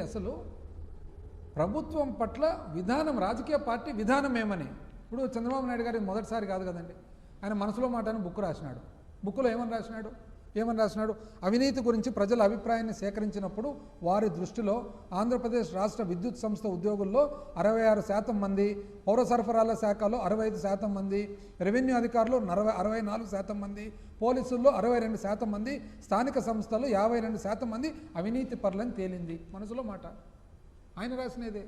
అసలు ప్రభుత్వం పట్ల విధానం రాజకీయ పార్టీ విధానం ఏమని? ఇప్పుడు చంద్రబాబు నాయుడు గారి మొదటిసారి కాదు కదండి. ఆయన మనసులో మాట అని బుక్ రాసినాడు. బుక్లో ఏమని రాసినాడు? ఏమని రాసినాడు? అవినీతి గురించి ప్రజల అభిప్రాయాన్ని సేకరించినప్పుడు వారి దృష్టిలో ఆంధ్రప్రదేశ్ రాష్ట్ర విద్యుత్ సంస్థ ఉద్యోగుల్లో అరవై ఆరు శాతం మంది పౌర సరఫరాల శాఖలో అరవై ఐదు శాతం మంది రెవెన్యూ అధికారులు నరవై అరవై నాలుగు శాతం మంది పోలీసుల్లో అరవై రెండు శాతం మంది స్థానిక సంస్థలు యాభై రెండు శాతం మంది అవినీతి పరులని తేలింది. మనసులో మాట. ఆయన రాసినదే.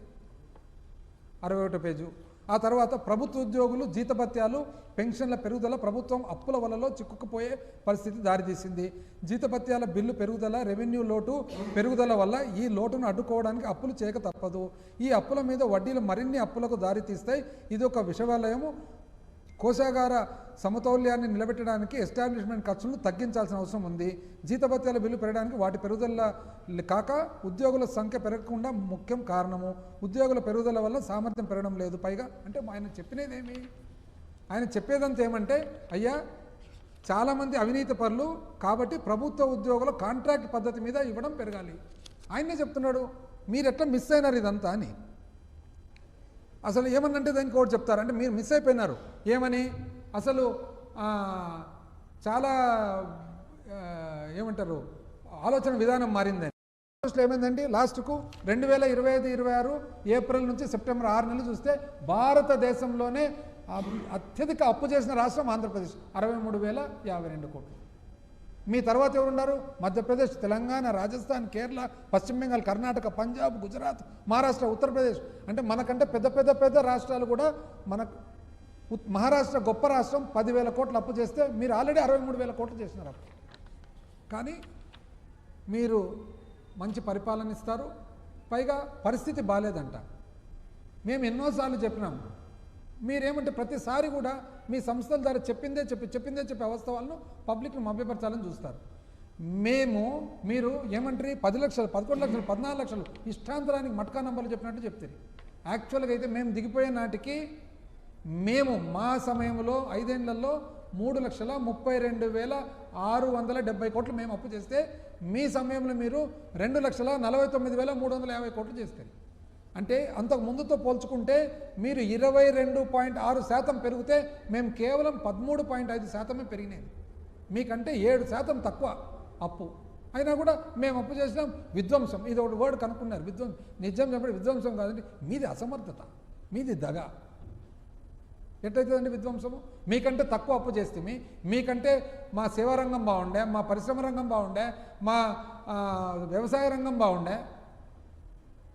అరవై ఒకటో పేజు. ఆ తర్వాత ప్రభుత్వ ఉద్యోగులు జీతభత్యాలు పెన్షన్ల పెరుగుదల ప్రభుత్వం అప్పుల వలలో చిక్కుకుపోయే పరిస్థితి దారితీసింది. జీతభత్యాల బిల్లు పెరుగుదల రెవెన్యూ లోటు పెరుగుదల వల్ల ఈ లోటును అడ్డుకోవడానికి అప్పులు చేయక తప్పదు. ఈ అప్పుల మీద వడ్డీలు మరిన్ని అప్పులకు దారితీస్తాయి. ఇది ఒక విషవాలయము. కోశాగార సమతౌల్యాన్ని నిలబెట్టడానికి ఎస్టాబ్లిష్మెంట్ ఖర్చులను తగ్గించాల్సిన అవసరం ఉంది. జీతభత్యాల బిల్లు పెరగడానికి వాటి పెరుగుదల కాక ఉద్యోగుల సంఖ్య పెరగకుండా ముఖ్యం కారణము. ఉద్యోగుల పెరుగుదల వల్ల సామర్థ్యం పెరగడం లేదు. పైగా అంటే ఆయన చెప్పినదేమి? ఆయన చెప్పేదంతా ఏమంటే అయ్యా చాలామంది అవినీతి పరులు కాబట్టి ప్రభుత్వ ఉద్యోగుల కాంట్రాక్ట్ పద్ధతి మీద ఇవ్వడం పెరగాలి. ఆయనే చెప్తున్నాడు. మీరెట్లా మిస్ అయినారు ఇదంతా అని. అసలు ఏమన్నంటే దానికి ఒకటి చెప్తారు. అంటే మీరు మిస్ అయిపోయినారు. ఏమని? అసలు చాలా ఏమంటారు? ఆలోచన విధానం మారిందని. లాస్ట్లో ఏమైందండి లాస్ట్కు రెండు వేల ఇరవై ఐదు ఇరవై ఆరు ఏప్రిల్ నుంచి సెప్టెంబర్ ఆరు నెలలు చూస్తే భారతదేశంలోనే అత్యధిక అప్పు చేసిన రాష్ట్రం ఆంధ్రప్రదేశ్. అరవై మూడు వేల యాభై రెండు కోట్లు. మీ తర్వాత ఎవరున్నారు? మధ్యప్రదేశ్ తెలంగాణ రాజస్థాన్ కేరళ పశ్చిమ బెంగాల్ కర్ణాటక పంజాబ్ గుజరాత్ మహారాష్ట్ర ఉత్తరప్రదేశ్. అంటే మనకంటే పెద్ద పెద్ద పెద్ద రాష్ట్రాలు కూడా మన ఉత్- మహారాష్ట్ర గొప్ప రాష్ట్రం పదివేల కోట్లు అప్పు చేస్తే మీరు ఆల్రెడీ అరవై మూడు వేల కోట్లు చేసినారు అప్పు కానీ మీరు మంచి పరిపాలన ఇస్తారు పైగా పరిస్థితి బాగాలేదంట మేము ఎన్నోసార్లు చెప్పినాము మీరేమంటే ప్రతిసారి కూడా మీ సంస్థల ద్వారా చెప్పిందే చెప్పి చెప్పిందే చెప్పే వాస్తవాలను పబ్లిక్ను మభ్యపరచాలని చూస్తారు. మేము మీరు ఏమంటారు? పది లక్షలు పదకొండు లక్షలు పద్నాలుగు లక్షలు ఇష్టాంతరానికి మట్కా నంబర్లు చెప్పినట్టు చెప్తారు. యాక్చువల్గా అయితే మేము దిగిపోయే నాటికి మేము మా సమయంలో ఐదేళ్ళలో మూడు లక్షల ముప్పై రెండు వేల ఆరు వందల డెబ్బై కోట్లు మేము అప్పు చేస్తే మీ సమయంలో మీరు రెండు లక్షల నలభై తొమ్మిది వేల మూడు వందల యాభై కోట్లు చేస్తారు. అంటే అంతకు ముందుతో పోల్చుకుంటే మీరు ఇరవై రెండు పాయింట్ ఆరు శాతం పెరిగితే మేము కేవలం పదమూడు పాయింట్ ఐదు శాతమే పెరిగినాయి. మీకంటే ఏడు శాతం తక్కువ అప్పు. అయినా కూడా మేము అప్పు చేసినాం విధ్వంసం. ఇది ఒకటి వర్డ్ కనుక్కున్నారు. విధ్వం నిజం చెప్పండి. విధ్వంసం కాదండి. మీది అసమర్థత. మీది దగ. ఎట్లయితుందండి విధ్వంసము? మీకంటే తక్కువ అప్పు చేస్తే మీకంటే మా సేవారంగం బాగుండే మా పరిశ్రమ రంగం బాగుండే మా వ్యవసాయ రంగం బాగుండే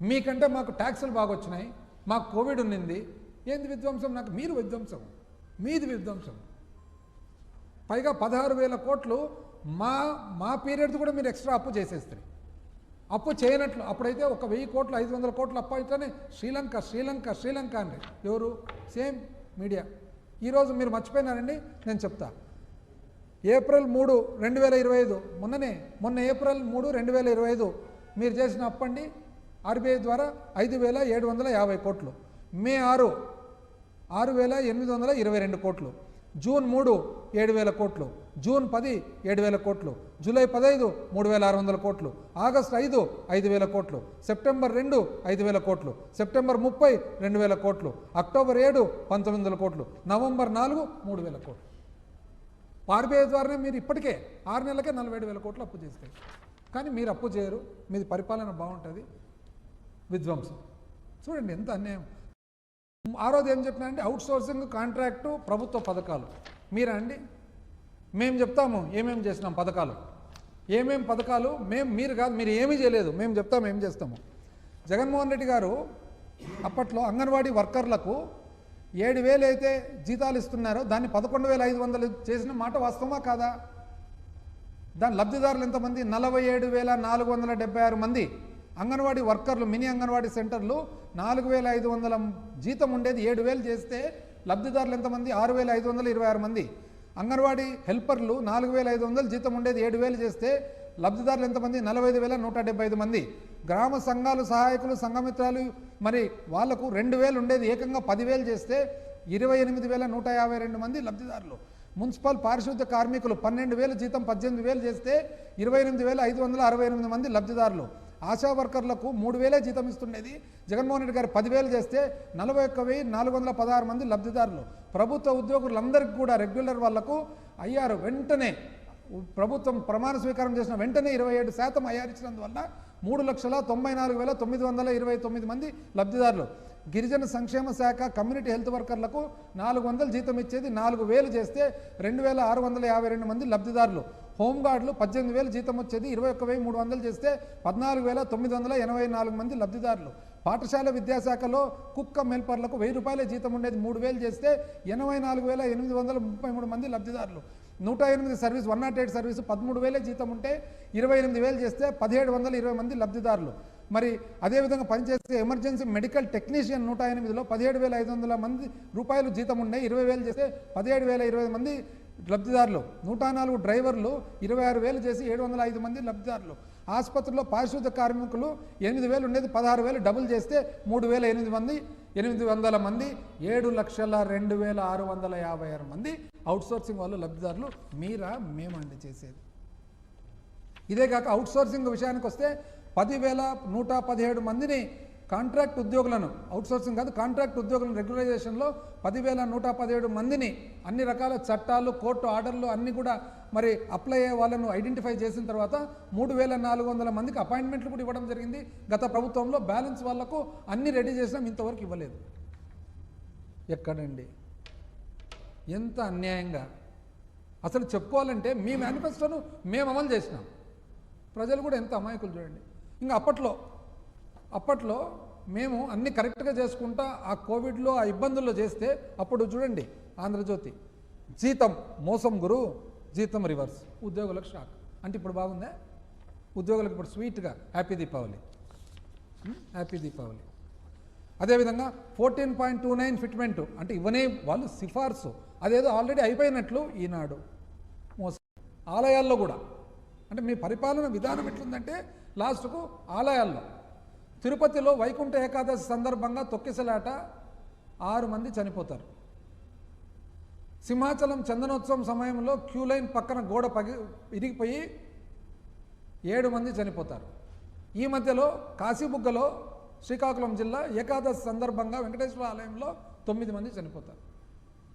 మీకంటే మాకు ట్యాక్సులు బాగా వచ్చినాయి మాకు కోవిడ్ ఉన్నింది. ఏంది విధ్వంసం? నాకు మీరు విధ్వంసం. మీది విధ్వంసం. పైగా పదహారు వేల కోట్లు మా మా పీరియడ్ కూడా మీరు ఎక్స్ట్రా అప్పు చేసేస్తారు అప్పు చేయనట్లు అప్పుడైతే ఒక వెయ్యి కోట్లు ఐదు వందల కోట్లు అప్పు అయితేనే శ్రీలంక శ్రీలంక శ్రీలంక అండి ఎవరు? Same media. ఈరోజు మీరు మర్చిపోయినారండి నేను చెప్తా. ఏప్రిల్ మూడు రెండు వేల ఇరవై ఐదు. మొన్ననే మొన్న ఏప్రిల్ మూడు రెండు వేల ఇరవై ఐదు. మీరు చేసిన అప్పండి ఆర్బీఐ ద్వారా ఐదు వేల ఏడు వందల యాభై కోట్లు. మే ఆరు ఆరు వేల ఎనిమిది వందల ఇరవై రెండు కోట్లు. జూన్ మూడు ఏడు వేల కోట్లు. జూన్ పది ఏడు వేల కోట్లు. జూలై పదహైదు మూడు వేల ఆరు వందల కోట్లు. ఆగస్టు ఐదు ఐదు వేల కోట్లు. సెప్టెంబర్ రెండు ఐదు వేల కోట్లు. సెప్టెంబర్ ముప్పై రెండు వేల కోట్లు. అక్టోబర్ ఏడు పంతొమ్మిది వందల కోట్లు. నవంబర్ నాలుగు మూడు వేల కోట్లు. ఆర్బీఐ ద్వారానే మీరు ఇప్పటికే ఆరు నెలలకే నలభై ఏడు వేల కోట్లు అప్పు చేస్తారు కానీ మీరు అప్పు చేయరు. మీది పరిపాలన బాగుంటుంది. విధ్వంసం. చూడండి ఎంత అన్యాయం. ఆ రోజు ఏం చెప్పినారంటే అవుట్ సోర్సింగ్ కాంట్రాక్టు ప్రభుత్వ పథకాలు. మీరా అండి మేము చెప్తాము ఏమేమి చేసినాం పథకాలు. ఏమేం పథకాలు? మేము మీరు కాదు మీరు ఏమీ చేయలేదు. మేము చెప్తాము ఏం చేస్తాము. జగన్మోహన్ రెడ్డి గారు అప్పట్లో అంగన్వాడీ వర్కర్లకు ఏడు వేలు అయితే జీతాలు ఇస్తున్నారో దాన్ని పదకొండు వేల ఐదు వందలు చేసిన మాట వాస్తవమా కాదా? దాని లబ్ధిదారులు ఎంతమంది? నలభై ఏడు వేల నాలుగు వందల డెబ్బై ఆరు మంది. అంగన్వాడీ వర్కర్లు మినీ అంగన్వాడీ సెంటర్లు నాలుగు వేల ఐదు వందల జీతం ఉండేది. ఏడు వేలు చేస్తే లబ్ధిదారులు ఎంతమంది? ఆరు వేల ఐదు వందల ఇరవై ఆరు మంది. అంగన్వాడీ హెల్పర్లు నాలుగు వేల ఐదు వందలు జీతం ఉండేది. ఏడు వేలు చేస్తే లబ్ధిదారులు ఎంతమంది? నలభై ఐదు వేల నూట డెబ్బై ఐదు మంది. గ్రామ సంఘాలు సహాయకులు సంఘమిత్రాలు మరి వాళ్ళకు రెండు వేలు ఉండేది. ఏకంగా పదివేలు చేస్తే ఇరవై ఎనిమిది వేల నూట యాభై రెండు మంది లబ్ధిదారులు. మున్సిపల్ పారిశుద్ధ్య కార్మికులు పన్నెండు వేలు జీతం పద్దెనిమిది వేలు చేస్తే ఇరవై ఎనిమిది వేల ఐదు వందల అరవై ఎనిమిది మంది లబ్ధిదారులు. ఆశా వర్కర్లకు మూడు వేలే జీతం ఇస్తుండేది. జగన్మోహన్ రెడ్డి గారు పదివేలు చేస్తే నలభై ఒక్క వెయ్యి నాలుగు వందల పదహారు మంది లబ్ధిదారులు. ప్రభుత్వ ఉద్యోగులందరికీ కూడా రెగ్యులర్ వాళ్ళకు అయ్యారు వెంటనే ప్రభుత్వం ప్రమాణ స్వీకారం చేసిన వెంటనే ఇరవై ఏడు శాతం అయ్యారు ఇచ్చినందువల్ల మూడు లక్షల తొంభై నాలుగు వేల తొమ్మిది వందల ఇరవై తొమ్మిది మంది లబ్ధిదారులు. గిరిజన సంక్షేమ శాఖ కమ్యూనిటీ హెల్త్ వర్కర్లకు నాలుగు వందలు జీతం ఇచ్చేది నాలుగు వేలు చేస్తే రెండు వేల ఆరు వందల యాభై రెండు మంది లబ్ధిదారులు. హోంగార్డులు పద్దెనిమిది వేలు జీతం వచ్చేది ఇరవై ఒక్క వెయ్యి మూడు వందలు చేస్తే పద్నాలుగు వేల తొమ్మిది వందల ఎనభై నాలుగు మంది లబ్ధిదారులు. పాఠశాల విద్యాశాఖలో కుక్క మెల్పర్లకు వెయ్యి రూపాయల జీతం ఉండేది మూడు వేలు చేస్తే ఎనభై నాలుగు వేల ఎనిమిది వందల ముప్పై మూడు మంది లబ్ధిదారులు. నూట ఎనిమిది service one not eight service పదమూడు వేలే జీతం ఉంటే ఇరవై ఎనిమిది వేలు చేస్తే పదిహేడు వందల ఇరవై మంది లబ్ధిదారులు. మరి అదేవిధంగా పనిచేసే ఎమర్జెన్సీ మెడికల్ టెక్నీషియన్ నూట ఎనిమిదిలో పదిహేడు వేల ఐదు వందల మంది రూపాయలు జీతం ఉన్నాయి ఇరవై వేలు చేస్తే పదిహేడు వేల ఇరవై మంది లబ్ధిదారులు. నూట నాలుగు డ్రైవర్లు ఇరవై ఆరు వేలు చేసి ఏడు వందల ఐదు మంది లబ్ధిదారులు. ఆసుపత్రిలో పారిశుద్ధ కార్మికులు ఎనిమిది వేలు ఉండేది పదహారు వేలు డబుల్ చేస్తే మూడు వేల ఎనిమిది మంది ఎనిమిది వందల మంది ఏడు లక్షల రెండు వేల ఆరు వందల యాభై ఆరు మంది అవుట్సోర్సింగ్ వాళ్ళు లబ్ధిదారులు. మీరా మేమండి చేసేది. ఇదే కాక అవుట్సోర్సింగ్ విషయానికి వస్తే పదివేల నూట పదిహేడు మందిని కాంట్రాక్ట్ ఉద్యోగులను అవుట్సోర్సింగ్ కాదు కాంట్రాక్ట్ ఉద్యోగులను రెగ్యులైజేషన్లో పదివేల నూట పదిహేడు మందిని అన్ని రకాల చట్టాలు కోర్టు ఆర్డర్లు అన్నీ కూడా మరి అప్లై అయ్యే వాళ్ళను ఐడెంటిఫై చేసిన తర్వాత మూడు వేల నాలుగు వందల మందికి అపాయింట్మెంట్లు కూడా ఇవ్వడం జరిగింది. గత ప్రభుత్వంలో బ్యాలెన్స్ వాళ్ళకు అన్ని రెడీ చేసినాం ఇంతవరకు ఇవ్వలేదు. ఎక్కడండి? ఎంత అన్యాయంగా. అసలు చెప్పుకోవాలంటే మీ మేనిఫెస్టోను మేము అమలు చేసినాం. ప్రజలు కూడా ఎంత అమాయకులు చూడండి. ఇంకా అప్పట్లో అప్పట్లో మేము అన్ని కరెక్ట్గా చేసుకుంటా ఆ కోవిడ్లో ఆ ఇబ్బందుల్లో చేస్తే అప్పుడు చూడండి ఆంధ్రజ్యోతి. జీతం మోసం గురు జీతం రివర్స్. ఉద్యోగులకు షాక్. అంటే ఇప్పుడు బాగుందా? ఉద్యోగులకు ఇప్పుడు స్వీట్గా హ్యాపీ దీపావళి. హ్యాపీ దీపావళి. అదేవిధంగా fourteen point two nine fitment అంటే ఇవనే వాళ్ళు సిఫార్సు. అదేదో ఆల్రెడీ అయిపోయినట్లు ఈనాడు మోసం. ఆలయాల్లో కూడా. అంటే మీ పరిపాలన విధానం ఎట్లుందంటే లాస్ట్కు ఆలయాల్లో. తిరుపతిలో వైకుంఠ ఏకాదశి సందర్భంగా తొక్కిసలాట ఆరు మంది చనిపోతారు. సింహాచలం చందనోత్సవం సమయంలో క్యూ లైన్ పక్కన గోడ పగి ఇరిగిపోయి ఏడు మంది చనిపోతారు. ఈ మధ్యలో కాశీబుగ్గలో శ్రీకాకుళం జిల్లా ఏకాదశి సందర్భంగా వెంకటేశ్వర ఆలయంలో తొమ్మిది మంది చనిపోతారు.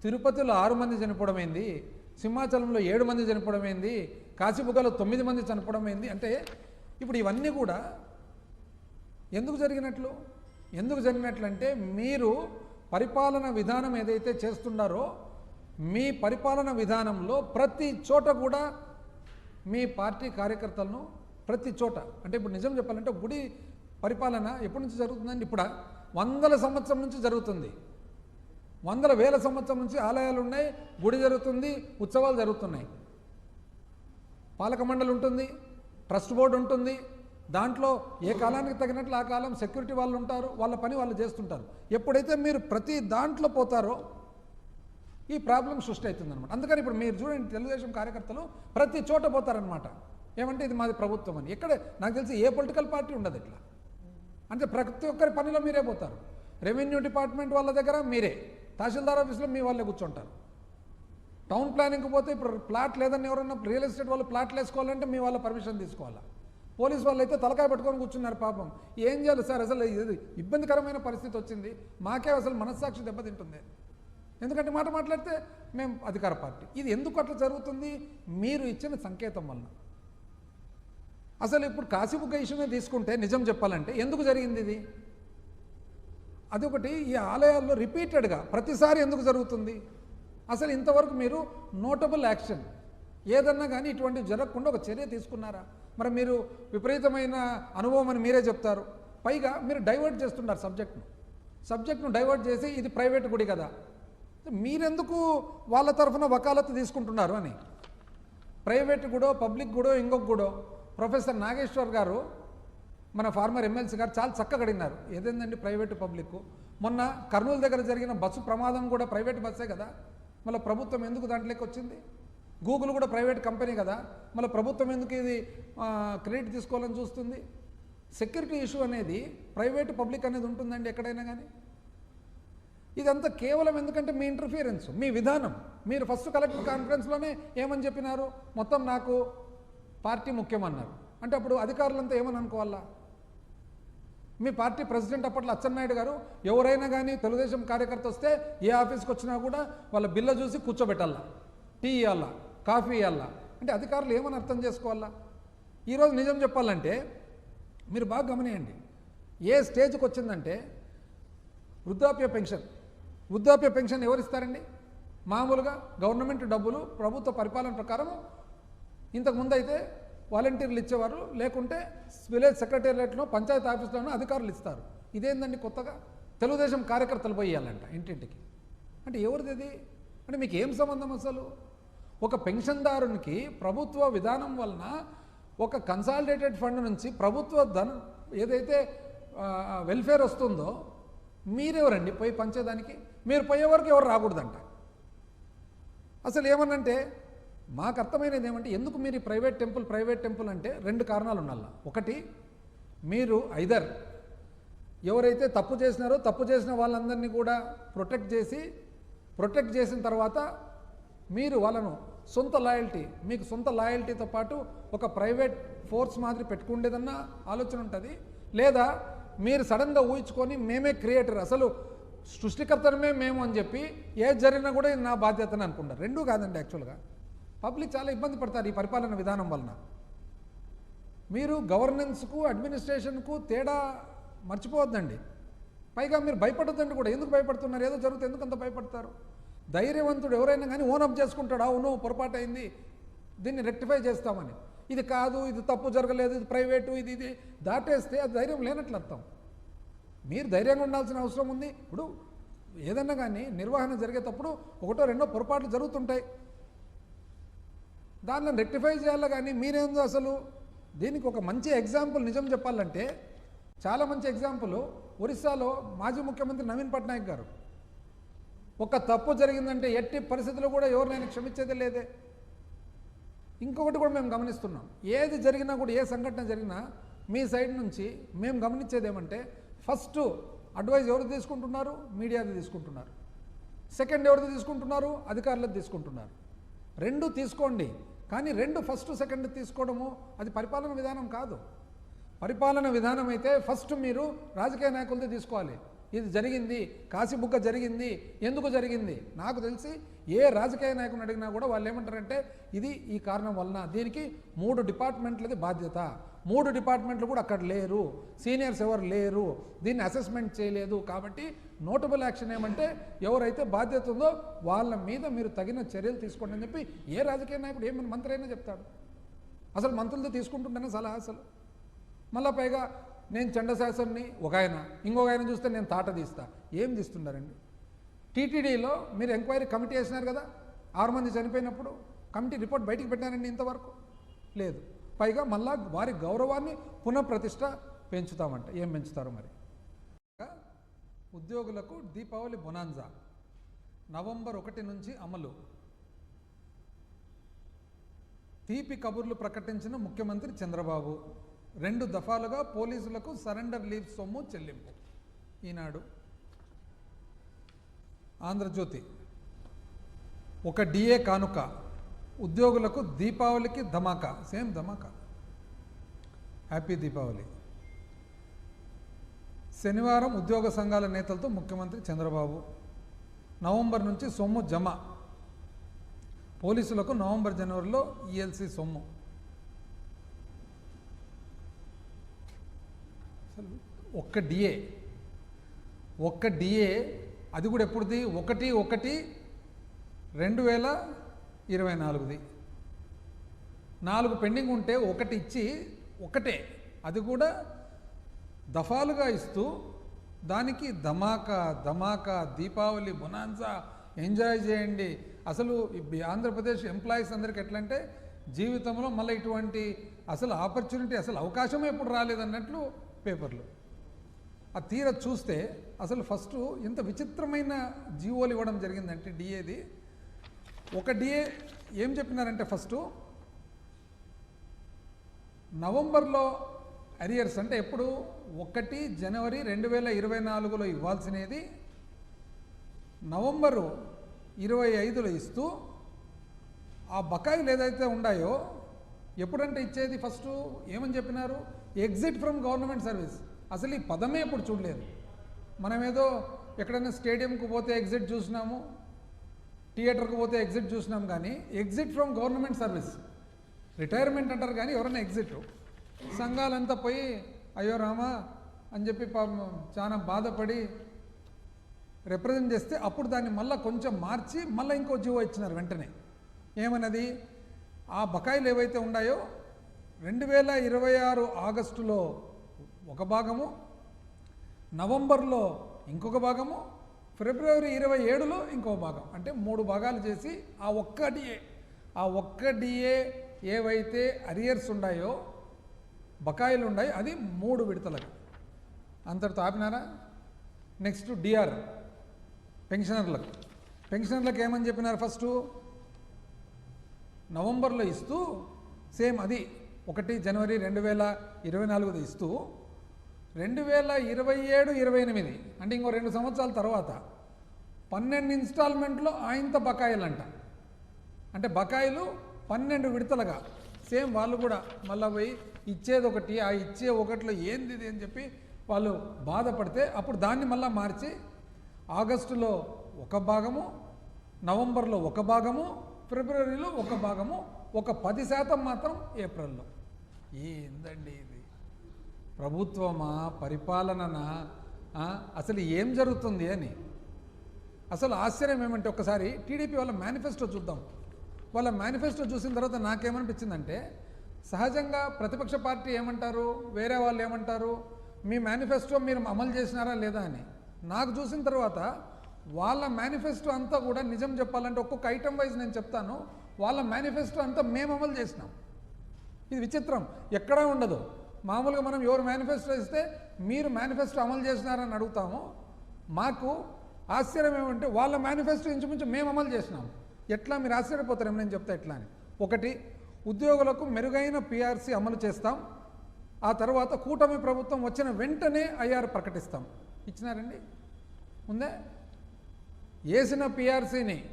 తిరుపతిలో ఆరు మంది చనిపోవడం ఏంది? సింహాచలంలో ఏడు మంది చనిపోవడం ఏంది? కాశీబుగ్గలో తొమ్మిది మంది చనిపోవడం ఏంది? అంటే ఇప్పుడు ఇవన్నీ కూడా ఎందుకు జరిగినట్లు? ఎందుకు జరిగినట్లు అంటే మీరు పరిపాలన విధానం ఏదైతే చేస్తున్నారో మీ పరిపాలన విధానంలో ప్రతి చోట కూడా మీ పార్టీ కార్యకర్తలను ప్రతి చోట అంటే ఇప్పుడు నిజం చెప్పాలంటే గుడి పరిపాలన ఎప్పటి నుంచి జరుగుతుందండి? ఇప్పుడు వందల సంవత్సరం నుంచి జరుగుతుంది. వందల వేల సంవత్సరం నుంచి ఆలయాలు ఉన్నాయి గుడి జరుగుతుంది ఉత్సవాలు జరుగుతున్నాయి. పాలక మండలి ఉంటుంది ట్రస్ట్ బోర్డు ఉంటుంది. దాంట్లో ఏ కాలానికి తగినట్లు ఆ కాలం సెక్యూరిటీ వాళ్ళు ఉంటారు వాళ్ళ పని వాళ్ళు చేస్తుంటారు. ఎప్పుడైతే మీరు ప్రతి దాంట్లో పోతారో ఈ ప్రాబ్లం సృష్టి అవుతుందన్నమాట అందుకని ఇప్పుడు మీరు చూడండి తెలుగుదేశం కార్యకర్తలు ప్రతి చోట పోతారనమాట ఏమంటే ఇది మాది ప్రభుత్వం అని. ఎక్కడ? నాకు తెలిసి ఏ పొలిటికల్ పార్టీ ఉండదు ఇట్లా. అంటే ప్రతి ఒక్కరి పనిలో మీరే పోతారు. రెవెన్యూ డిపార్ట్మెంట్ వాళ్ళ దగ్గర మీరే. తహసీల్దార్ ఆఫీస్లో మీ వాళ్ళే కూర్చుంటారు. టౌన్ ప్లానింగ్కి పోతే ఇప్పుడు ప్లాట్ లేదని ఎవరన్నా రియల్ ఎస్టేట్ వాళ్ళు ప్లాట్లు వేసుకోవాలంటే మీ వాళ్ళ పర్మిషన్ తీసుకోవాలా? పోలీస్ వాళ్ళు అయితే తలకాయ పట్టుకొని కూర్చున్నారు పాపం. ఏం చేయాలి సార్? అసలు ఇది ఇబ్బందికరమైన పరిస్థితి వచ్చింది. మాకే అసలు మనస్సాక్షి దెబ్బతింటుంది. ఎందుకంటే మాట మాట్లాడితే మేము అధికార పార్టీ. ఇది ఎందుకు అట్లా జరుగుతుంది? మీరు ఇచ్చిన సంకేతం వలన. అసలు ఇప్పుడు కాశీబుగ్గ ఇష్యూనే తీసుకుంటే నిజం చెప్పాలంటే ఎందుకు జరిగింది ఇది? అదొకటి ఈ ఆలయాల్లో రిపీటెడ్గా ప్రతిసారి ఎందుకు జరుగుతుంది? అసలు ఇంతవరకు మీరు నోటబుల్ యాక్షన్ ఏదన్నా కానీ ఇటువంటివి జరగకుండా ఒక చర్య తీసుకున్నారా? మరి మీరు విపరీతమైన అనుభవం అని మీరే చెప్తారు. పైగా మీరు డైవర్ట్ చేస్తున్నారు సబ్జెక్ట్ను. సబ్జెక్ట్ను డైవర్ట్ చేసి ఇది ప్రైవేట్ గుడి కదా. మీరెందుకు వాళ్ళ తరఫున వకాలత్ తీసుకుంటున్నారు అని? ప్రైవేట్ గుడో పబ్లిక్ గుడో ఇంకొక గుడో ప్రొఫెసర్ నాగేశ్వర్ గారు మన ఫార్మర్ ఎమ్మెల్సీ గారు చాలా చక్కగా అడిగినారు. ఏదేందండి ప్రైవేటు పబ్లిక్ మొన్న కర్నూలు దగ్గర జరిగిన బస్సు ప్రమాదం కూడా ప్రైవేట్ బస్సే కదా. మళ్ళీ ప్రభుత్వం ఎందుకు దాంట్లోకి వచ్చింది? గూగుల్ కూడా ప్రైవేట్ కంపెనీ కదా. మళ్ళీ ప్రభుత్వం ఎందుకు ఇది క్రెడిట్ తీసుకోవాలని చూస్తుంది? సెక్యూరిటీ ఇష్యూ అనేది ప్రైవేట్ పబ్లిక్ అనేది ఉంటుందండి ఎక్కడైనా కానీ. ఇదంతా కేవలం ఎందుకంటే మీ ఇంటర్ఫీరెన్స్ మీ విధానం. మీరు ఫస్ట్ కలెక్టర్ కాన్ఫరెన్స్లోనే ఏమని చెప్పినారు? మొత్తం నాకు పార్టీ ముఖ్యం అన్నారు అంటే అప్పుడు అధికారులంతా ఏమని అనుకోవాలా? మీ పార్టీ ప్రెసిడెంట్ అప్పట్లో అచ్చెన్నాయుడు గారు ఎవరైనా కానీ తెలుగుదేశం కార్యకర్త వస్తే ఏ ఆఫీస్కి వచ్చినా కూడా వాళ్ళ బిల్ల చూసి కూర్చోబెట్టాలా? టీ ఇవ్వాలా కాఫీ ఇవ్వాలా అంటే అధికారులు ఏమని అర్థం చేసుకోవాలా? ఈరోజు నిజం చెప్పాలంటే మీరు బాగా గమనియండి. ఏ స్టేజ్కి వచ్చిందంటే వృద్ధాప్య పెన్షన్. వృద్ధాప్య పెన్షన్ ఎవరు ఇస్తారండి మామూలుగా గవర్నమెంట్ డబ్బులు ప్రభుత్వ పరిపాలన ప్రకారం ఇంతకుముందు అయితే వాలంటీర్లు ఇచ్చేవారు లేకుంటే విలేజ్ సెక్రటేరియట్లో పంచాయతీ ఆఫీసులోనూ అధికారులు ఇస్తారు. ఇదేందండి కొత్తగా? తెలుగుదేశం కార్యకర్తలు పోయాలంట ఇంటింటికి. అంటే ఎవరిది ఇది అంటే మీకు ఏం సంబంధం అసలు? ఒక పెన్షన్దారునికి ప్రభుత్వ విధానం వలన ఒక కన్సాలిడేటెడ్ ఫండ్ నుంచి ప్రభుత్వ ధన ఏదైతే వెల్ఫేర్ వస్తుందో మీరెవరండి పోయి పంచేదానికి? మీరు పోయే వరకు ఎవరు రాకూడదంట. అసలు ఏమనంటే మాకు అర్థమైనది ఏమంటే ఎందుకు మీరు ఈ ప్రైవేట్ టెంపుల్ ప్రైవేట్ టెంపుల్ అంటే రెండు కారణాలు ఉండాలి? ఒకటి మీరు ఐదర్ ఎవరైతే తప్పు చేసినారో తప్పు చేసిన వాళ్ళందరినీ కూడా ప్రొటెక్ట్ చేసి ప్రొటెక్ట్ చేసిన తర్వాత మీరు వాళ్ళను సొంత లాయల్టీ మీకు సొంత లాయల్టీతో పాటు ఒక ప్రైవేట్ ఫోర్స్ మాదిరి పెట్టుకుండేదన్న ఆలోచన ఉంటుంది. లేదా మీరు సడన్గా ఊహించుకొని మేమే క్రియేటర్ అసలు సృష్టికర్తనమే మేము అని చెప్పి ఏది జరిగినా కూడా నా బాధ్యతని అనుకుంటారు రెండూ కాదండి యాక్చువల్గా. పబ్లిక్ చాలా ఇబ్బంది పడతారు ఈ పరిపాలన విధానం వలన. మీరు గవర్నెన్స్కు అడ్మినిస్ట్రేషన్కు తేడా మర్చిపోవద్దండి. పైగా మీరు భయపడద్దండి కూడా. ఎందుకు భయపడుతున్నారు? ఏదో జరుగుతుంది ఎందుకు అంత భయపడతారు? ధైర్యవంతుడు ఎవరైనా కానీ ఓనప్ చేసుకుంటాడు. అవును పొరపాటు అయింది. దీన్ని రెక్టిఫై చేస్తామని. ఇది కాదు ఇది తప్పు జరగలేదు ఇది ప్రైవేటు ఇది ఇది. దాటేస్తే అది ధైర్యం లేనట్లు అర్థం. మీరు ధైర్యంగా ఉండాల్సిన అవసరం ఉంది. ఇప్పుడు ఏదన్నా కానీ నిర్వహణ జరిగేటప్పుడు ఒకటో రెండో పొరపాట్లు జరుగుతుంటాయి. దానిలో రెక్టిఫై చేయాలి కానీ మీరేందో అసలు? దీనికి ఒక మంచి ఎగ్జాంపుల్ నిజం చెప్పాలంటే చాలా మంచి ఎగ్జాంపుల్. ఒరిస్సాలో మాజీ ముఖ్యమంత్రి నవీన్ పట్నాయక్ గారు. ఒక తప్పు జరిగిందంటే ఎట్టి పరిస్థితుల్లో కూడా ఎవరినైనా క్షమించేదే లేదే. ఇంకొకటి కూడా మేము గమనిస్తున్నాం. ఏది జరిగినా కూడా ఏ సంఘటన జరిగినా మీ సైడ్ నుంచి మేము గమనించేది ఏమంటే ఫస్ట్ అడ్వైజ్ ఎవరు తీసుకుంటున్నారు? మీడియాది తీసుకుంటున్నారు. సెకండ్ ఎవరిది తీసుకుంటున్నారు? అధికారులది తీసుకుంటున్నారు. రెండు తీసుకోండి. కానీ రెండు ఫస్ట్ సెకండ్ తీసుకోవడము అది పరిపాలన విధానం కాదు. పరిపాలన విధానం అయితే ఫస్ట్ మీరు రాజకీయ నాయకులది తీసుకోవాలి. ఇది జరిగింది కాశీబుక్క జరిగింది ఎందుకు జరిగింది? నాకు తెలిసి ఏ రాజకీయ నాయకుని అడిగినా కూడా వాళ్ళు ఏమంటారంటే ఇది ఈ కారణం వలన దీనికి మూడు డిపార్ట్మెంట్లది బాధ్యత. మూడు డిపార్ట్మెంట్లు కూడా అక్కడ లేరు. సీనియర్స్ ఎవరు లేరు. దీన్ని అసెస్మెంట్ చేయలేదు. కాబట్టి నోటబుల్ యాక్షన్ ఏమంటే ఎవరైతే బాధ్యత ఉందో వాళ్ళ మీద మీరు తగిన చర్యలు తీసుకోండి అని చెప్పి ఏ రాజకీయ నాయకుడు ఏమైనా మంత్రి అయినా చెప్తాడు. అసలు మంత్రులతో తీసుకుంటుంటేనే సలహా అసలు. మళ్ళా పైగా నేను చండశాసన్ని ఒక ఆయన ఇంకొక ఆయన చూస్తే నేను తాట తీస్తా. ఏం తీస్తున్నారండి? టీటీడీలో మీరు ఎంక్వైరీ కమిటీ వేసినారు కదా? ఆరు మంది చనిపోయినప్పుడు కమిటీ రిపోర్ట్ బయటికి పెట్టారండి ఇంతవరకు? లేదు. పైగా మళ్ళా వారి గౌరవాన్ని పునఃప్రతిష్ట పెంచుతామంట. ఏం పెంచుతారు మరి? ఉద్యోగులకు దీపావళి బొనాంజా. నవంబర్ ఒకటి నుంచి అమలు. తీపి కబుర్లు ప్రకటించిన ముఖ్యమంత్రి చంద్రబాబు. రెండు దఫాలుగా పోలీసులకు సరెండర్ లీవ్ సొమ్ము చెల్లింపు. ఈనాడు ఆంధ్రజ్యోతి. ఒక డిఏ కానుక. ఉద్యోగులకు దీపావళికి ధమాకా సేమ్ ధమాకా. హ్యాపీ దీపావళి. శనివారం ఉద్యోగ సంఘాల నేతలతో ముఖ్యమంత్రి చంద్రబాబు. నవంబర్ నుంచి సొమ్ము జమ. పోలీసులకు నవంబర్ జనవరిలో ఈఎల్సి సొమ్ము. ఒక్క డిఏ ఒక్క డిఏ అది కూడా ఎప్పుడుది? ఒకటి ఒకటి రెండు వేల ఇరవై నాలుగుది. నాలుగు పెండింగ్ ఉంటే ఒకటి ఇచ్చి ఒకటే. అది కూడా దఫాలుగా ఇస్తూ దానికి ధమాకా ధమాకా దీపావళి బొనాన్సా ఎంజాయ్ చేయండి. అసలు ఆంధ్రప్రదేశ్ ఎంప్లాయీస్ అందరికి ఎట్లంటే జీవితంలో మళ్ళీ ఇటువంటి అసలు ఆపర్చునిటీ అసలు అవకాశమే ఎప్పుడు రాలేదన్నట్లు పేపర్లు. ఆ తీర చూస్తే అసలు ఫస్ట్ ఇంత విచిత్రమైన జీవోలు ఇవ్వడం జరిగిందంటే డిఏది. ఒక డిఏ ఏం చెప్పినారంటే ఫస్ట్ నవంబర్లో అరియర్స్ అంటే ఎప్పుడు? ఒకటి జనవరి రెండు వేల ఇరవై నాలుగులో ఇవ్వాల్సినది నవంబరు ఇరవై ఐదులో ఇస్తూ ఆ బకాయిలు ఏదైతే ఉన్నాయో ఎప్పుడంటే ఇచ్చేది ఫస్ట్ ఏమని చెప్పినారు? ఎగ్జిట్ ఫ్రమ్ గవర్నమెంట్ సర్వీస్ అసలు ఈ పదమే ఇప్పుడు చూడలేదు. మనమేదో ఎక్కడైనా స్టేడియంకు పోతే ఎగ్జిట్ చూసినాము. థియేటర్కి పోతే ఎగ్జిట్ చూసినాం కానీ exit from government service. Retirement అంటారు కానీ ఎవరైనా ఎగ్జిట్. సంఘాలంతా పోయి అయ్యో రామా అని చెప్పి పాపం చాలా బాధపడి రిప్రజెంట్ చేస్తే అప్పుడు దాన్ని మళ్ళీ కొంచెం మార్చి మళ్ళీ ఇంకో జీవో ఇచ్చినారు వెంటనే. ఏమన్నది? ఆ బకాయిలు ఏవైతే ఉన్నాయో రెండు వేల ఇరవై ఆరు ఆగస్టులో ఒక భాగము నవంబర్లో ఇంకొక భాగము ఫిబ్రవరి ఇరవై ఏడులో ఇంకో భాగం. అంటే మూడు భాగాలు చేసి ఆ ఒక్క డిఏ ఆ ఒక్క డిఏ ఏవైతే అరియర్స్ ఉన్నాయో బకాయిలు ఉన్నాయి అది మూడు విడతలకు అంతటితో ఆపినారా? నెక్స్ట్ డిఆర్ పెన్షనర్లకు. పెన్షనర్లకు ఏమని చెప్పినారు ఫస్ట్? నవంబర్లో ఇస్తూ సేమ్ అది ఒకటి జనవరి రెండు వేల ఇరవై నాలుగుది ఇస్తూ రెండు వేల ఇరవై ఏడు ఇరవై ఎనిమిది అంటే ఇంకో రెండు సంవత్సరాల తర్వాత పన్నెండు ఇన్స్టాల్మెంట్లో ఆయంత బకాయిలంట. అంటే బకాయిలు పన్నెండు విడతలుగా. సేమ్ వాళ్ళు కూడా మళ్ళీ పోయి ఇచ్చేది ఒకటి ఆ ఇచ్చే ఒకటిలో ఏంది ఇది అని చెప్పి వాళ్ళు బాధపడితే అప్పుడు దాన్ని మళ్ళీ మార్చి ఆగస్టులో ఒక భాగము నవంబర్లో ఒక భాగము ఫిబ్రవరిలో ఒక భాగము ఒక పది శాతం మాత్రం ఏప్రిల్లో. ఏందండి ప్రభుత్వమా పరిపాలననా అసలు ఏం జరుగుతుంది అని. అసలు ఆశ్చర్యం ఏమంటే ఒకసారి టీడీపీ వాళ్ళ మేనిఫెస్టో చూద్దాం. వాళ్ళ మేనిఫెస్టో చూసిన తర్వాత నాకేమనిపించిందంటే సహజంగా ప్రతిపక్ష పార్టీ ఏమంటారు? వేరే వాళ్ళు ఏమంటారు? మీ మేనిఫెస్టో మీరు అమలు చేసినారా లేదా అని. నాకు చూసిన తర్వాత వాళ్ళ మేనిఫెస్టో అంతా కూడా నిజం చెప్పాలంటే ఒక్కొక్క ఐటమ్ వైజ్ నేను చెప్తాను. వాళ్ళ మేనిఫెస్టో అంతా మేము అమలు చేసినాం. ఇది విచిత్రం. ఎక్కడా ఉండదు. మామూలుగా మనం ఎవరు మేనిఫెస్టో ఇస్తే మీరు మేనిఫెస్టో అమలు చేసినారని అడుగుతాము. మాకు ఆశ్చర్యం ఏమంటే వాళ్ళ మేనిఫెస్టో ఇంచుమించు మేము అమలు చేసినాం ఎట్లా మీరు ఆశ్చర్యపోతారేమో నేను చెప్తా ఎట్లా అని. ఒకటి ఉద్యోగులకు మెరుగైన పిఆర్సీ అమలు చేస్తాం. ఆ తర్వాత కూటమి ప్రభుత్వం వచ్చిన వెంటనే ఐఆర్ ప్రకటిస్తాం. ఇచ్చినారండి? ఉందే? వేసిన పిఆర్సీని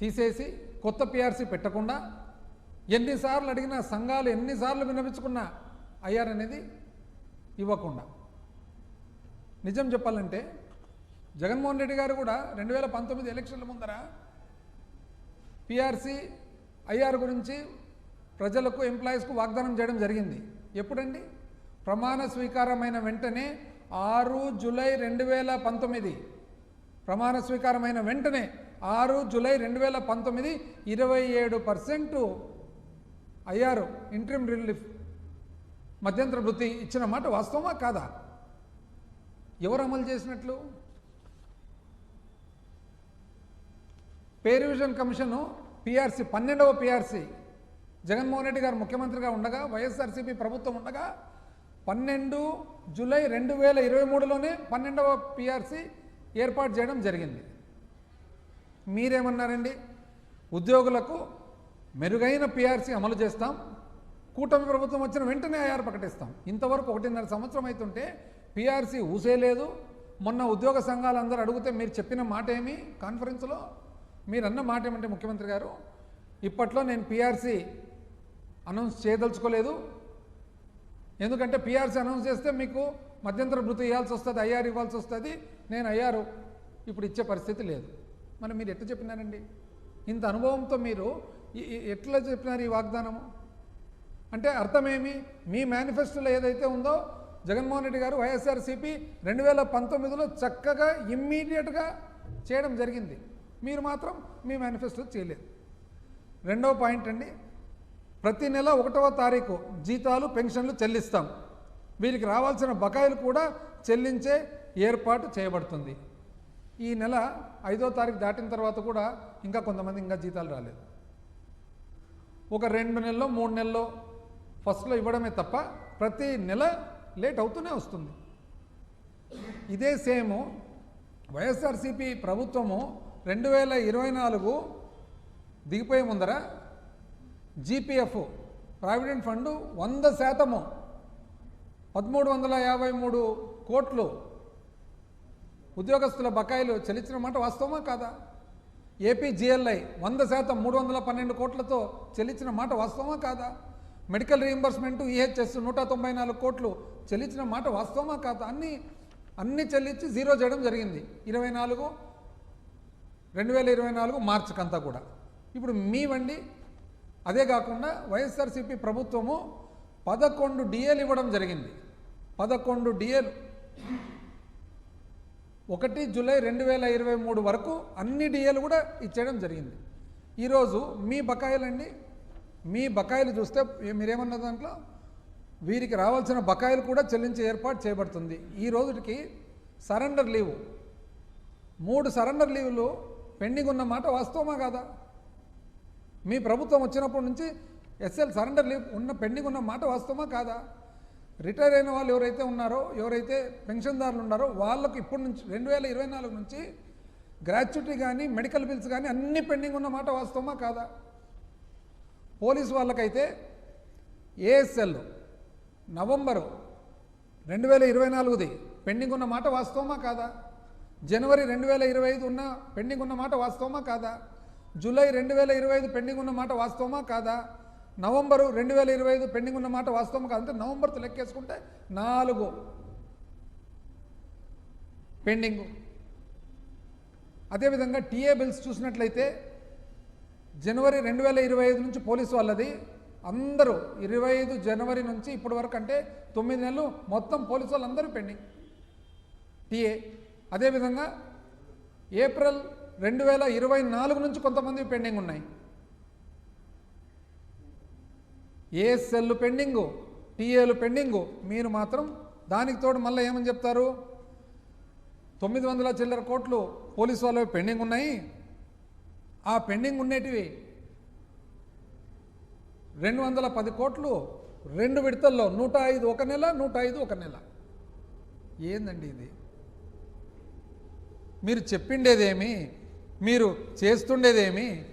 తీసేసి కొత్త పిఆర్సీ పెట్టకుండా ఎన్నిసార్లు అడిగినా సంఘాలు ఎన్నిసార్లు విన్నపించుకున్నా ఐఆర్ అనేది ఇవ్వకుండా. నిజం చెప్పాలంటే జగన్మోహన్ రెడ్డి గారు కూడా రెండు వేల పంతొమ్మిది ఎలక్షన్ల ముందర పిఆర్సీ ఐఆర్ గురించి ప్రజలకు ఎంప్లాయీస్కు వాగ్దానం చేయడం జరిగింది. ఎప్పుడండి? ప్రమాణ స్వీకారమైన వెంటనే ఆరు జూలై రెండు వేల పంతొమ్మిది. ప్రమాణ స్వీకారమైన వెంటనే ఆరు జూలై రెండు వేల పంతొమ్మిది ఇరవై ఏడు పర్సెంటు అయ్యారు ఇంట్రీమ్ రిలీఫ్. మధ్యంతర వృత్తి ఇచ్చిన మాట వాస్తవమా? కాదా? ఎవరు అమలు చేసినట్లు? పే రివిజన్ కమిషను పిఆర్సీ పన్నెండవ పిఆర్సీ జగన్మోహన్ రెడ్డి గారు ముఖ్యమంత్రిగా ఉండగా వైఎస్ఆర్సీపీ ప్రభుత్వం ఉండగా పన్నెండు జూలై రెండు వేల ఇరవై మూడులోనే పన్నెండవ పిఆర్సీ ఏర్పాటు చేయడం జరిగింది. మీరేమన్నారండి? ఉద్యోగులకు మెరుగైన పిఆర్సీ అమలు చేస్తాం. కూటమి ప్రభుత్వం వచ్చిన వెంటనే ఐఆర్ ప్రకటిస్తాం. ఇంతవరకు ఒకటిన్నర సంవత్సరం అవుతుంటే పిఆర్సీ ఊసేయలేదు మొన్న ఉద్యోగ సంఘాలందరూ అడిగితే మీరు చెప్పిన మాట ఏమి కాన్ఫరెన్స్లో మీరు అన్న మాట ఏమంటే ముఖ్యమంత్రి గారు? ఇప్పట్లో నేను పిఆర్సీ అనౌన్స్ చేయదలుచుకోలేదు. ఎందుకంటే పిఆర్సీ అనౌన్స్ చేస్తే మీకు మధ్యంతర భృతి ఇవ్వాల్సి వస్తుంది ఐఆర్ ఇవ్వాల్సి వస్తుంది. నేను అయ్యారు ఇప్పుడు ఇచ్చే పరిస్థితి లేదు. మరి మీరు ఎట్లా చెప్పినారండి? ఇంత అనుభవంతో మీరు ఎట్లా చెప్పినారు ఈ వాగ్దానము? అంటే అర్థమేమి? మీ మేనిఫెస్టోలో ఏదైతే ఉందో జగన్మోహన్ రెడ్డి గారు వైఎస్ఆర్సీపీ రెండు వేల పంతొమ్మిదిలో చక్కగా ఇమ్మీడియట్గా చేయడం జరిగింది. మీరు మాత్రం మీ మేనిఫెస్టో చేయలేదు. రెండవ పాయింట్ అండి. ప్రతి నెల ఒకటవ తారీఖు జీతాలు పెన్షన్లు చెల్లిస్తాం. వీరికి రావాల్సిన బకాయిలు కూడా చెల్లించే ఏర్పాటు చేయబడుతుంది. ఈ నెల ఐదో తారీఖు దాటిన తర్వాత కూడా ఇంకా కొంతమంది ఇంకా జీతాలు రాలేదు. ఒక రెండు నెలలో మూడు నెలల్లో ఫస్ట్లో ఇవ్వడమే తప్ప ప్రతి నెల లేట్ అవుతూనే వస్తుంది. ఇదే సేము వైఎస్ఆర్సీపీ ప్రభుత్వము రెండు వేల ఇరవై నాలుగు దిగిపోయే ముందర జీపీఎఫ్ ప్రావిడెంట్ ఫండ్ వంద శాతము పదమూడు వందల యాభై మూడు కోట్లు ఉద్యోగస్తుల బకాయిలు చెల్లించిన మాట వాస్తవమా కాదా? ఏపీ జిఎల్ఐ వంద శాతం మూడు వందల పన్నెండు కోట్లతో చెల్లించిన మాట వాస్తవమా కాదా? మెడికల్ రీఎంబర్స్మెంట్ ఈహెచ్ఎస్ నూట తొంభై నాలుగు కోట్లు చెల్లించిన మాట వాస్తవమా కాదా? అన్ని అన్ని చెల్లించి జీరో చేయడం జరిగింది. ఇరవై నాలుగు రెండు వేల ఇరవై నాలుగు మార్చికంతా కూడా. ఇప్పుడు మీ వండి అదే కాకుండా వైఎస్ఆర్సీపీ ప్రభుత్వము పదకొండు డిఏలు ఇవ్వడం జరిగింది. పదకొండు డిఏలు. ఒకటి జూలై రెండు వేల ఇరవై మూడు వరకు అన్ని డిఏలు కూడా ఇచ్చేయడం జరిగింది. ఈరోజు మీ బకాయిలండి మీ బకాయిలు చూస్తే మీరేమన్న దాంట్లో? వీరికి రావాల్సిన బకాయిలు కూడా చెల్లించే ఏర్పాటు చేయబడుతుంది. ఈ రోజుకి సరెండర్ లీవు. మూడు సరెండర్ లీవులు పెండింగ్ ఉన్న మాట వాస్తవమా కాదా? మీ ప్రభుత్వం వచ్చినప్పటి నుంచి ఎస్ఎల్ సరెండర్ లీవ్ ఉన్న పెండింగ్ ఉన్న మాట వాస్తవమా కాదా? రిటైర్ అయిన వాళ్ళు ఎవరైతే ఉన్నారో ఎవరైతే పెన్షన్దారులు ఉన్నారో వాళ్ళకు ఇప్పటి నుంచి రెండు వేల ఇరవై నాలుగు నుంచి గ్రాట్యుటీ కానీ మెడికల్ బిల్స్ కానీ అన్ని పెండింగ్ ఉన్న మాట వాస్తవమా కాదా? పోలీసు వాళ్ళకైతే ఏఎస్ఎల్ నవంబరు రెండు వేల ఇరవై నాలుగుది పెండింగ్ ఉన్న మాట వాస్తవమా కాదా? జనవరి రెండు వేల ఇరవై ఐదు ఉన్న పెండింగ్ ఉన్న మాట వాస్తవమా కాదా? జూలై రెండు వేల ఇరవై ఐదు పెండింగ్ ఉన్న మాట వాస్తవమా కాదా? నవంబరు రెండు వేల ఇరవై ఐదు పెండింగ్ ఉన్న మాట వాస్తవం కాదంటే నవంబర్తో లెక్కేసుకుంటే నాలుగు పెండింగు. అదేవిధంగా టీఏ బిల్స్ చూసినట్లయితే జనవరి రెండు వేల ఇరవై ఐదు నుంచి పోలీసు వాళ్ళది. అందరూ ఇరవై ఐదు జనవరి నుంచి ఇప్పటి వరకు అంటే తొమ్మిది నెలలు మొత్తం పోలీసు వాళ్ళందరూ పెండింగ్. టీఏ. అదేవిధంగా ఏప్రిల్ రెండు వేల ఇరవై నాలుగు నుంచి కొంతమంది పెండింగ్ ఉన్నాయి. ASL pending? టీఏలు పెండింగు? మీరు మాత్రం దానికి తోడు మళ్ళీ ఏమని చెప్తారు? తొమ్మిది వందల చిల్లర కోట్లు పోలీసు వాళ్ళవి పెండింగ్ ఉన్నాయి. ఆ పెండింగ్ ఉండేటివి రెండు వందల పది కోట్లు రెండు విడతల్లో నూట ఐదు ఒక నెల నూట ఐదు ఒక నెల. ఏందండి ఇది? మీరు చెప్పిండేదేమి? మీరు చేస్తుండేదేమి?